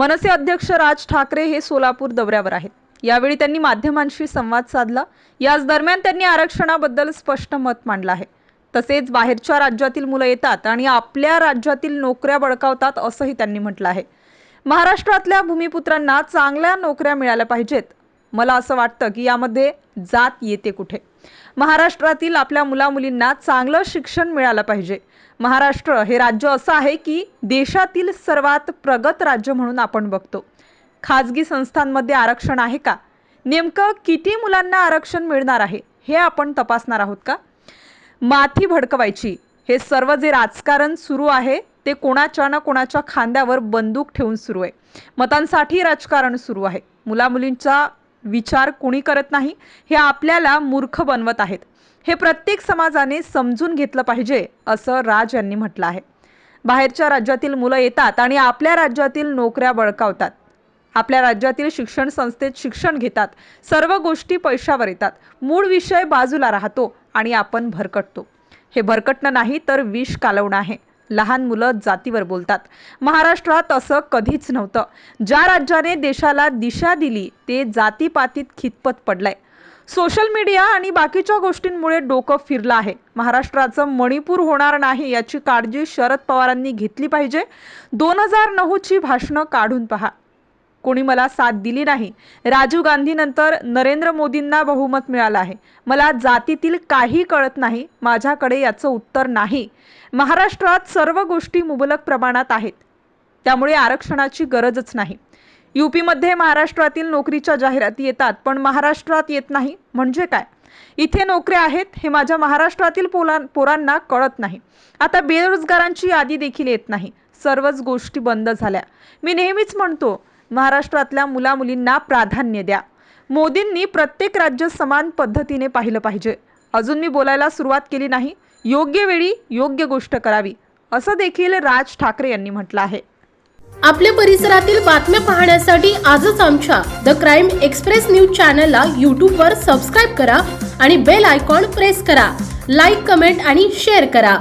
मनसे अध्यक्ष राज ठाकरे हे सोलापूर दौऱ्यावर आहेत. यावेळी त्यांनी माध्यमांशी संवाद साधला. याच दरम्यान त्यांनी आरक्षणाबद्दल स्पष्ट मत मांडलं आहे. तसेच बाहेरच्या राज्यातील मुलं येतात आणि आपल्या राज्यातील नोकऱ्या बळकावतात असंही त्यांनी म्हटलं आहे. महाराष्ट्रातल्या भूमिपुत्रांना चांगल्या नोकऱ्या मिळाल्या पाहिजेत. मला असं वाटतं की यामध्ये जात येते कुठे? महाराष्ट्रातील आपल्या मुलामुलींना चांगलं शिक्षण मिळालं पाहिजे. महाराष्ट्र हे राज्य असं आहे की देशातील सर्वात प्रगत राज्य म्हणून आपण बघतो. खाजगी संस्थांमध्ये आरक्षण आहे का? नेमकं किती मुलांना आरक्षण मिळणार आहे हे आपण तपासणार आहोत का? माथी भडकवायची हे सर्व जे राजकारण सुरू आहे ते कोणाच्या ना कोणाच्या खांद्यावर बंदूक ठेवून सुरू आहे. मतांसाठी राजकारण सुरू आहे. मुलामुलींचा विचार कुणी करत नाही हे आपल्याला मूर्ख बनवत आहेत. हे प्रत्येक समाजाने समजून घेतलं पाहिजे असं राज यांनी म्हटलं आहे. बाहेरच्या राज्यातील मुलं येतात आणि आपल्या राज्यातील नोकऱ्या बळकावतात. आपल्या राज्यातील शिक्षण संस्थेत शिक्षण घेतात. सर्व गोष्टी पैशावर येतात. मूळ विषय बाजूला राहतो आणि आपण भरकटतो. हे भरकटणं नाही तर विष कालवणं आहे. लहान मुलं जातीवर बोलतात. महाराष्ट्रात असं कधीच नव्हतं. ज्या राज्याने देशाला दिशा दिली ते जातीपातीत खितपत पडलंय. सोशल मीडिया आणि बाकीच्या गोष्टींमुळे डोकं फिरलं आहे. महाराष्ट्राचं मणिपूर होणार नाही याची काळजी शरद पवारांनी घेतली पाहिजे. दोन हजार नऊची भाषणं काढून पहा. कोणी मला साथ दिली नाही. राजीव गांधीनंतर नरेंद्र मोदींना बहुमत मिळालं आहे. मला जातीतील काही कळत नाही. माझ्याकडे याचं उत्तर नाही. महाराष्ट्रात सर्व गोष्टी मुबलक प्रमाणात आहेत. त्यामुळे आरक्षणाची गरजच नाही. यूपीमध्ये महाराष्ट्रातील नोकरीच्या जाहिराती येतात पण महाराष्ट्रात येत नाही. म्हणजे काय? इथे नोकऱ्या आहेत हे माझ्या महाराष्ट्रातील पोला पोरांना कळत नाही. आता बेरोजगारांची यादी देखील येत नाही. सर्वच गोष्टी बंद झाल्या. मी नेहमीच म्हणतो महाराष्ट्रातल्या मुलामुलींना प्राधान्य द्या. मोदींनी प्रत्येक राज्य समान पद्धतीने पाहिलं पाहिजे. अजून मी बोलायला सुरुवात केली नाही. योग्य वेळी योग्य गोष्ट करावी असं देखील राज ठाकरे यांनी म्हटलं आहे. आपल्या परिसरातील बातम्या पाहण्यासाठी आजच आमच्या द क्राईम एक्सप्रेस न्यूज चॅनलला यूट्यूबवर सबस्क्राईब करा आणि बेल आयकॉन प्रेस करा. लाईक कमेंट आणि शेअर करा.